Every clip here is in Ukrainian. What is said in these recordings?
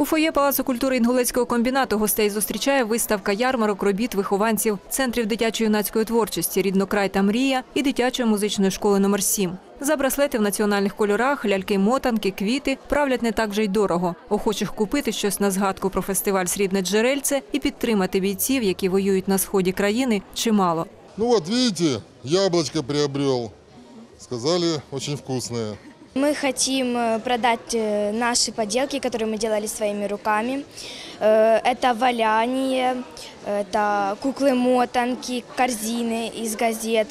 У фоє Палацу культури Інгулецького комбінату гостей зустрічає виставка ярмарок робіт вихованців центрів дитячо-юнацької творчості Ріднокрай та мрія і дитячої музичної школи номер 7 За браслети в національних кольорах, ляльки-мотанки, квіти правлять не так вже й дорого. Охочих купити щось на згадку про фестиваль Срібне джерельце і підтримати бійців, які воюють на сході країни, чимало. Ну вот, видите, яблочко приобрел. Сказали, очень вкусное. Мы хотим э, продать э, наши поделки, которые мы делали своими руками. Э, Это валяние, это куклы-мотанки, корзины из газет.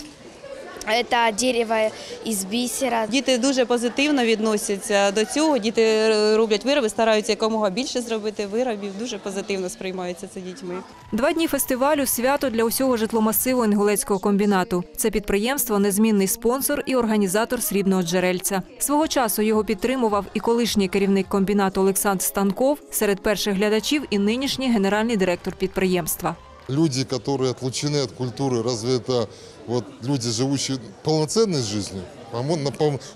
Это дерево из бисера. Діти дуже позитивно відносяться до цього. Діти е, роблять вироби, стараються якомога більше зробити виробів. Дуже позитивно сприймається це дітьми. Два дні фестивалю свято для усього житломасиву Інгулецького комбінату. Це підприємство незмінний спонсор і організатор срібного джерельця. Свого часу його підтримував і колишній керівник комбінату Олександр Станков, серед перших глядачів і нинішній генеральний директор підприємства. Люди, которые отлучены от культуры, разве это вот люди, живущие полноценной жизнью?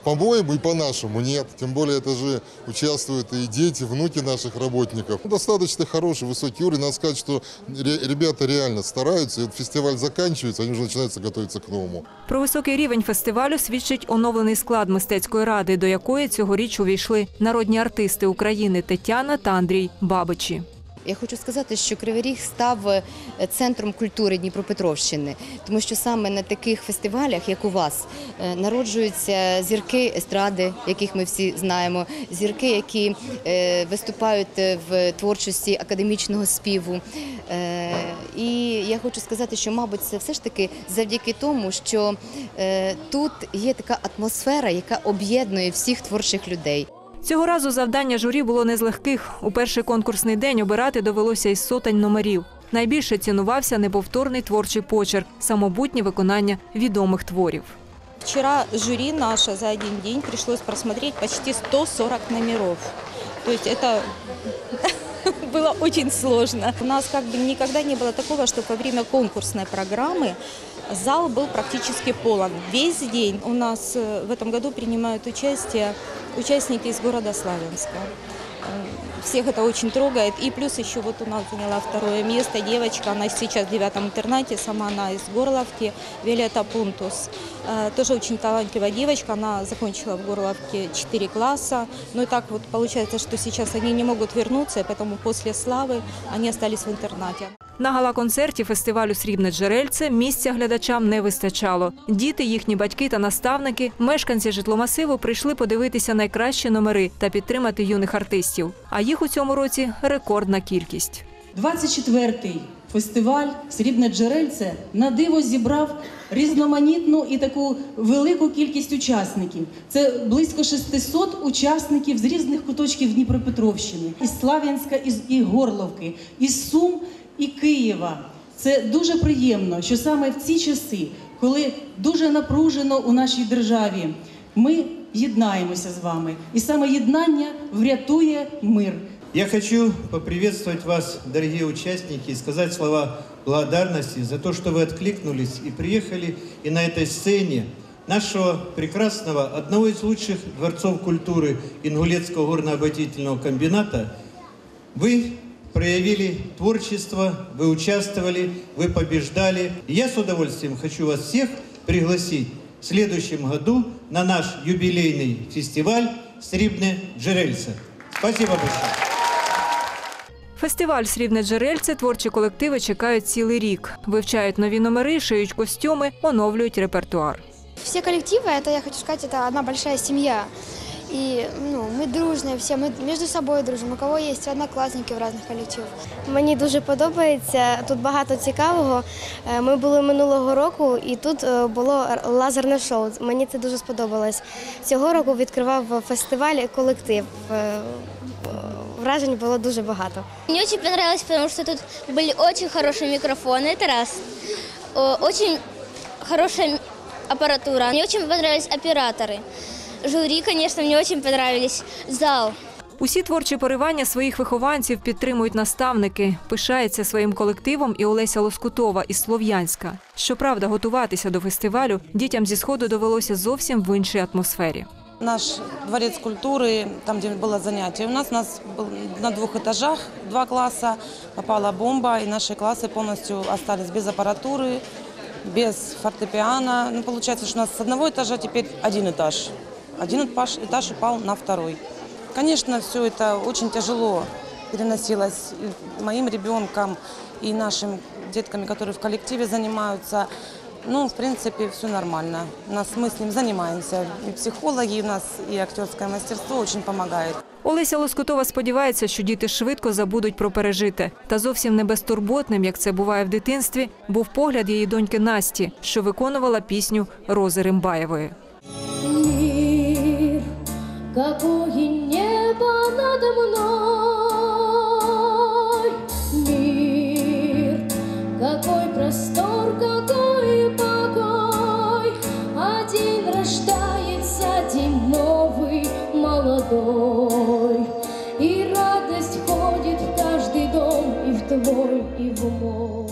По-моему и по-нашему нет. Тем более это же участвуют и дети, внуки наших работников. Ну, Достаточно хороший, высокий уровень. Надо сказать, что ребята реально стараются. И вот фестиваль заканчивается, они уже начинаются готовиться к новому. Про високий рівень фестивалю свідчить оновлений склад мистецької ради, до якої цьогоріч увійшли народні артисти України Тетяна та Андрій Бабичі. Я хочу сказати, що Кривий Ріг став е, центром культури Дніпропетровщини, тому що саме на таких фестивалях, як у вас, е, народжуються зірки естради, яких ми всі знаємо, зірки, які е, виступають в творчості академічного співу. І я хочу сказати, що, мабуть, це все ж таки завдяки тому, що тут є така атмосфера, яка об'єднує всіх творчих людей. Цього разу завдання журі було не з легких. У перший конкурсний день обирати довелося із сотень номерів. Найбільше цінувався неповторний творчий почерк, самобутнє виконання відомих творів. Вчора жюри наше за один день пришлось просмотреть почти 140 номеров. То есть было очень сложно. У нас как бы никогда не было такого, что во время конкурсной программы зал был практически полон. Весь день у нас э, в этом году принимают участие участники из города Славянска. Э, Всех это очень трогает. И плюс еще вот у нас заняла второе место девочка, она сейчас в девятом интернате, сама она из Горловки, Виолетта Пунтус. Э, Тоже очень талантливая девочка, она закончила в Горловке 4 класса. Ну и так вот получается, что сейчас они не могут вернуться, и поэтому после славы они остались в интернате. На гала-концерті фестивалю Срібне джерельце місця глядачам не вистачало. Діти, їхні батьки та наставники, мешканці житломасиву прийшли подивитися найкращі номери та підтримати юних артистів. А їх у цьому році рекордна кількість. 24-й фестиваль Срібне джерельце на диво зібрав різноманітну і таку велику кількість учасників. Це близько 600 учасників з різних куточків Дніпропетровщини, із Слав'янська, із Горловки, із Сум і Києва. Це дуже приємно, що саме в ці часи, коли дуже напружено у нашій державі, ми єднаємося з вами, і саме єднання врятує мир. Я хочу поприветствовать вас, дорогие участники, и сказать слова благодарности за то, что вы откликнулись и приехали, и на этой сцене нашего прекрасного, одного из лучших дворцов культуры Ингулецкого горно-обогатительного комбината, вы проявили творчество, вы участвовали, вы побеждали. И я с удовольствием хочу вас всех пригласить в следующем году на наш юбилейный фестиваль «Срибне Джерельце». Спасибо большое. Фестиваль Срібне джерельце творчі колективи чекають цілий рік. Вивчають нові номери, шиють костюми, оновлюють репертуар. Все коллективы, это, я хочу сказать, это одна большая семья. И ну, мы дружные все, ми между собою дружимо. У кого є однокласники в різних колективах. Мені дуже подобається. Тут багато цікавого. Е, Ми були минулого року, і тут е, було лазерне шоу. Мені це дуже сподобалось. Цього року відкривав фестиваль колектив. Е, Вражень було дуже багато. Мне очень понравилось, потому что тут были очень хорошие микрофоны, это раз. О, Очень хорошая аппаратура. Мне очень понравились операторы. Жюри, конечно, мне очень понравились. Зал. Усі творчі поривання своїх вихованців підтримують наставники. Пишається своїм колективом і Олеся Лоскутова із Слов'янська. Щоправда, готуватися до фестивалю дітям зі сходу довелося зовсім в іншій атмосфері. наш дворец культуры, там, где было занятие. У нас, у нас был на двух этажах два класса, попала бомба, и наши классы полностью остались без аппаратуры, без фортепиано. Ну, получается, что у нас с одного этажа теперь один этаж. Один этаж, этаж упал на второй. Конечно, все это очень тяжело переносилось и моим ребенком, и нашим детками, которые в коллективе занимаются. Ну, в принципе, все нормально. У нас мы с ним занимаемся. И психологи у нас, и актерское мастерство очень помогает. Олеся Лоскутова сподівається, що діти швидко забудуть про пережите. Та зовсім не безтурботним, як це буває в дитинстві, був погляд її доньки Насті, що виконувала пісню Рози Римбаєвої. Мир, какое небо надо мной. Мир, какой простор, какой покой. Один рождается день новый, молодой. И радость входит в каждый дом, и в твой, и в мой.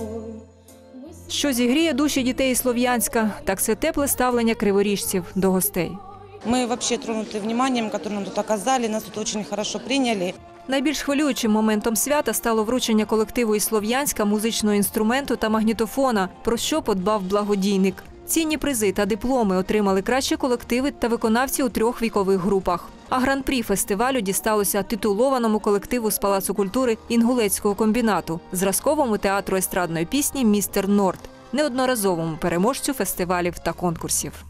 Мы с Що зігріє душі дітей Слов'янська, так це тепле ставлення криворіжців до гостей. Мы вообще тронуты вниманием, которое нам тут оказали. Нас тут очень хорошо приняли. Найбільш хвилюючим моментом свята стало вручення колективу із Слов'янська музичного інструменту та магнітофона, про що подбав благодійник. Цінні призи та дипломи отримали кращі колективи та виконавці у трьох вікових групах. А гран-прі фестивалю дісталося титулованому колективу з Палацу культури Інгулецького комбінату, зразковому театру естрадної пісні Містер Норд, неодноразовому переможцю фестивалів та конкурсів.